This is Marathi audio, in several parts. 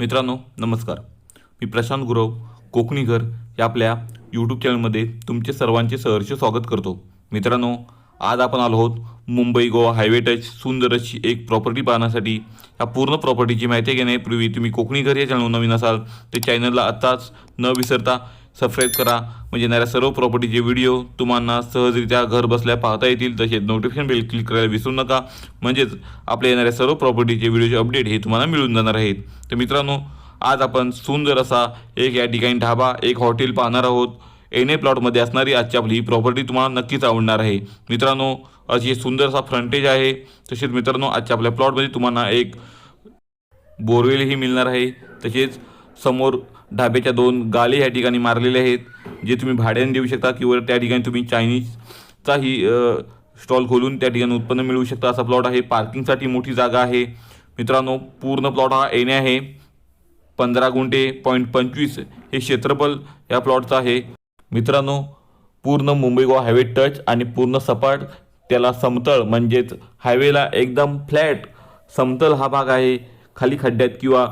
मित्रांनो नमस्कार. मी प्रशांत गुरव कोकणी घर या आपल्या यूट्यूब चॅनलमध्ये तुमचे सर्वांचे सहर्ष स्वागत करतो. मित्रांनो आज आपण आलो आहोत मुंबई गोवा हायवे टच सुंदर अशी एक प्रॉपर्टी पाहण्यासाठी. या पूर्ण प्रॉपर्टीची माहिती घेण्यापूर्वी तुम्ही कोकणीघर या चॅनल नवीन असाल ते चॅनलला आत्ताच न विसरता सबस्क्राईब करा. म्हणजे येणाऱ्या सर्व प्रॉपर्टीचे व्हिडिओ तुम्हाला सहजरित्या घर बसल्या पाहता येतील. तसेच नोटिफिकेशन बेल क्लिक करायला विसरू नका. म्हणजेच आपल्या येणाऱ्या सर्व प्रॉपर्टीचे व्हिडिओचे अपडेट हे तुम्हाला मिळून जाणार आहेत. तर मित्रांनो आज आपण सुंदर असा एक या ठिकाणी ढाबा एक हॉटेल पाहणार आहोत. एन ए प्लॉटमध्ये असणारी आजची आपली ही प्रॉपर्टी तुम्हाला नक्कीच आवडणार आहे. मित्रांनो अशी सुंदर असा फ्रंटेज आहे. तसेच मित्रांनो आजच्या आपल्या प्लॉटमध्ये तुम्हाला एक बोरवेलही मिळणार आहे. तसेच समोर ढाब्याच्या दोन गाले या ठिकाणी मारलेले आहेत जे तुम्ही भाड्याने देऊ शकता किंवा त्या ठिकाणी तुम्ही चायनीजचाही स्टॉल खोलून त्या ठिकाणी उत्पन्न मिळवू शकता. असा प्लॉट आहे. पार्किंगसाठी मोठी जागा आहे. मित्रांनो पूर्ण प्लॉट हा एने आहे. पंधरा गुंठे पॉईंट पंचवीस हे क्षेत्रफळ या प्लॉटचं आहे. मित्रांनो पूर्ण मुंबई गोवा हायवे टच आणि पूर्ण सपाट त्याला समतळ म्हणजेच हायवेला एकदम फ्लॅट समतल हा भाग आहे. खाली खड्ड्यात किंवा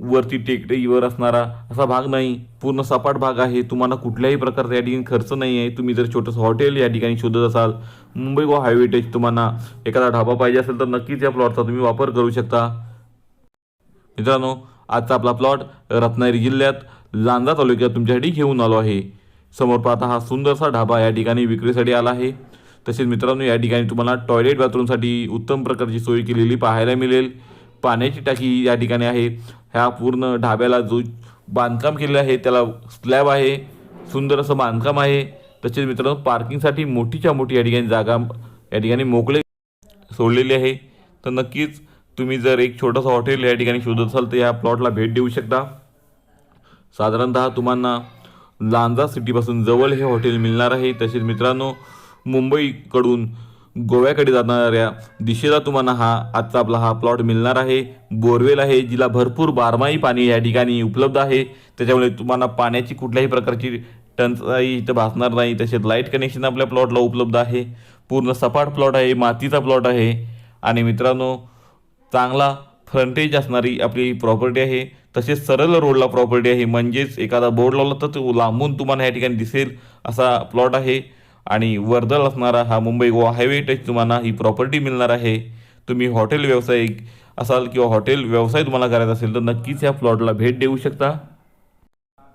वरती टेकडीवर असणारा असा भाग नाही. पूर्ण सपाट भाग आहे. तुम्हाला कुठल्याही प्रकारचा या ठिकाणी खर्च नाही आहे. तुम्ही जर छोटंसं हॉटेल या ठिकाणी शोधत असाल मुंबई गोवा हायवे टच तुम्हाला एखादा ढाबा पाहिजे असेल तर नक्कीच या प्लॉटचा तुम्ही वापर करू शकता. मित्रांनो आजचा आपला प्लॉट रत्नागिरी जिल्ह्यात लांजा तालुक्यात तुमच्यासाठी घेऊन आलो आहे. समोर पाहता हा सुंदरसा ढाबा या ठिकाणी विक्रीसाठी आला आहे. तसेच मित्रांनो या ठिकाणी तुम्हाला टॉयलेट बाथरूमसाठी उत्तम प्रकारची सोय केलेली पाहायला मिळेल. पाण्याची टाकी या ठिकाणी आहे. ह्या पूर्ण ढाब्याला जो बांधकाम केलेलं आहे त्याला स्लॅब आहे सुंदर असं बांधकाम आहे. तसेच मित्रांनो पार्किंगसाठी मोठीच्या मोठी या ठिकाणी जागा या ठिकाणी मोकळे सोडलेली आहे. तर नक्कीच तुम्ही जर एक छोटंसं हॉटेल या ठिकाणी शोधत असाल तर या प्लॉटला भेट देऊ शकता. साधारणतः तुम्हाला लांजा सिटीपासून जवळ हे हॉटेल मिळणार आहे. तसेच मित्रांनो मुंबईकडून गोव्याकडे जाणाऱ्या दिशेला तुम्हाला हा आजचा आपला हा प्लॉट मिळणार आहे. बोरवेल आहे जिला भरपूर बारमाही पाणी या ठिकाणी उपलब्ध आहे. त्याच्यामुळे तुम्हाला पाण्याची कुठल्याही प्रकारची टंचाई इथं भासणार नाही. तसेच लाइट कनेक्शन आपल्या प्लॉटला उपलब्ध आहे. पूर्ण सपाट प्लॉट आहे मातीचा प्लॉट आहे. आणि मित्रांनो चांगला फ्रंटेज असणारी आपली प्रॉपर्टी आहे. तसेच सरळ रोडला प्रॉपर्टी आहे. म्हणजेच एखादा बोर्ड लावला तर तो लांबून तुम्हाला या ठिकाणी दिसेल असा प्लॉट आहे. आणि वर्दळ असणारा हा मुंबई गोवा हायवे टच तुम्हाला ही प्रॉपर्टी मिळणार आहे. तुम्ही हॉटेल व्यावसायिक असाल किंवा हॉटेल व्यवसाय तुम्हाला करायचा असेल तर नक्कीच या प्लॉटला भेट देऊ शकता.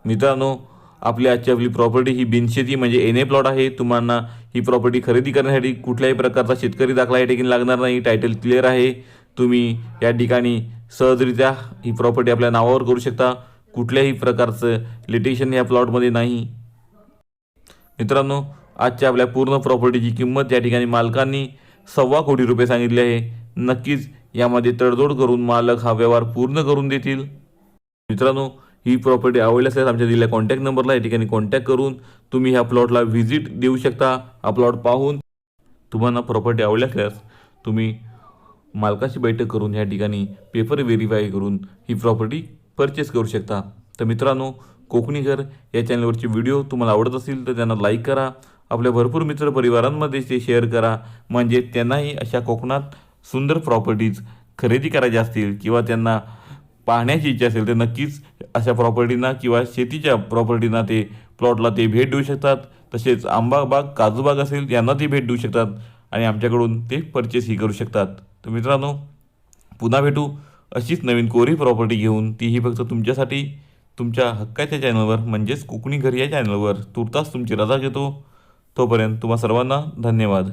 मित्रांनो आपली आजची आपली प्रॉपर्टी ही बिनशेती म्हणजे एन ए प्लॉट आहे. तुम्हाला ही प्रॉपर्टी खरेदी करण्यासाठी कुठल्याही प्रकारचा शेतकरी दाखला या ठिकाणी लागणार नाही. टायटल क्लिअर आहे. तुम्ही या ठिकाणी सहजरित्या ही प्रॉपर्टी आपल्या नावावर करू शकता. कुठल्याही प्रकारचं लिटेशन या प्लॉटमध्ये नाही. मित्रांनो आजच्या आपल्या पूर्ण प्रॉपर्टीची किंमत या ठिकाणी मालकांनी सव्वा कोटी रुपये सांगितले आहे. नक्कीच यामध्ये तडजोड करून मालक हा व्यवहार पूर्ण करून देतील. मित्रांनो ही प्रॉपर्टी आवडली असल्यास आमच्या दिलेल्या कॉन्टॅक्ट नंबरला या ठिकाणी कॉन्टॅक्ट करून तुम्ही ह्या प्लॉटला व्हिजिट देऊ शकता. हा प्लॉट पाहून तुम्हाला प्रॉपर्टी आवडली असल्यास तुम्ही मालकाशी बैठक करून या ठिकाणी पेपर व्हेरीफाय करून ही प्रॉपर्टी परचेस करू शकता. तर मित्रांनो कोकणी घर या चॅनलवरचे व्हिडिओ तुम्हाला आवडत असतील तर त्यांना लाईक करा. आपल्या भरपूर मित्र परिवारांमध्ये ते शेअर करा. म्हणजे त्यांनाही अशा कोकणात सुंदर प्रॉपर्टीज खरेदी करायच्या असतील किंवा त्यांना पाहण्याची इच्छा असेल तर नक्कीच अशा प्रॉपर्टींना किंवा शेतीच्या प्रॉपर्टींना ते प्लॉटला ते भेट देऊ शकतात. तसेच आंबा बाग असेल यांना ते भेट देऊ शकतात आणि आमच्याकडून ते परचेसही करू शकतात. तर मित्रांनो पुन्हा भेटू अशीच नवीन कोरी प्रॉपर्टी घेऊन. तीही फक्त तुमच्यासाठी तुमच्या हक्काच्या चॅनलवर म्हणजेच कोकणी घर या चॅनलवर तुर्तास तुमची रजा घेतो. तोपर्यंत तुम्हा सर्वांना धन्यवाद.